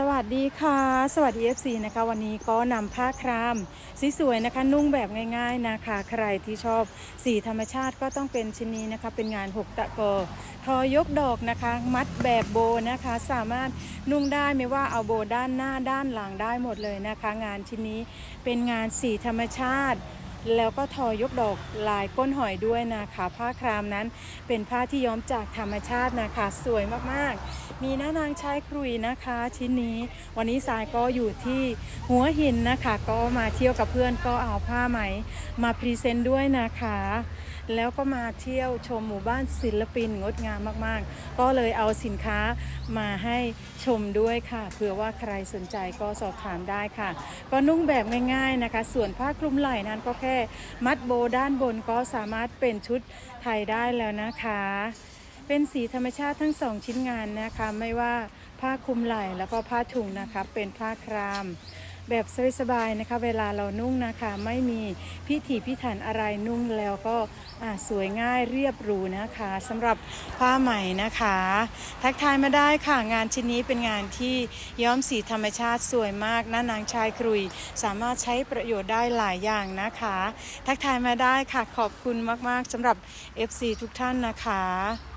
สวัสดีค่ะ สวัสดี FC นะคะ วันนี้ก็นำผ้าครามสีสวยนะคะ นุ่งแบบง่ายๆนะคะ ใครที่ชอบสีธรรมชาติก็ต้องเป็นชิ้นนี้นะคะ เป็นงานหกตะกอทอยกดอกนะคะ มัดแบบโบนะคะ สามารถนุ่งได้ไม่ว่าเอาโบด้านหน้าด้านหลังได้หมดเลยนะคะ งานชิ้นนี้เป็นงานสีธรรมชาติ แล้วก็ทอยกดอกลายก้นหอยด้วยนะคะ ผ้าครามนั้นเป็นผ้าที่ย้อมจากธรรมชาตินะคะ สวยมากๆ มีหน้านางชายครุยนะคะ ชิ้นนี้ วันนี้สายก็อยู่ที่หัวหินนะคะ ก็มาเที่ยวกับเพื่อนก็เอาผ้าไหม มาพรีเซนต์ด้วยนะคะ แล้วก็มาเที่ยวชมหมู่บ้านศิลปินงดงามมากๆ ก็เลยเอาสินค้ามาให้ชมด้วยค่ะเผื่อว่าใครสนใจก็สอบถามได้ค่ะ ก็นุ่งแบบง่าย ๆนะคะ ส่วนผ้าคลุมไหล่นั้นก็แค่มัดโบด้านบนก็สามารถเป็นชุดไทยได้แล้วนะคะ เป็นสีธรรมชาติทั้งสองชิ้นงานนะคะ ไม่ว่าผ้าคลุมไหล่แล้วก็ผ้าถุงนะคะ เป็นผ้าคราม แบบสบายๆนะคะ เวลาเรานุ่งนะคะ ไม่มีพิถีพิถันอะไรนุ่งแล้วก็สวยง่ายเรียบหรูนะคะสำหรับผ้าไหมนะคะ ทักทายมาได้ค่ะงานชิ้นนี้เป็นงานที่ย้อมสีธรรมชาติสวยมากน้านางชายครุย สามารถใช้ประโยชน์ได้หลายอย่างนะคะ ทักทายมาได้ค่ะขอบคุณมากๆสำหรับ FC ทุกท่านนะคะ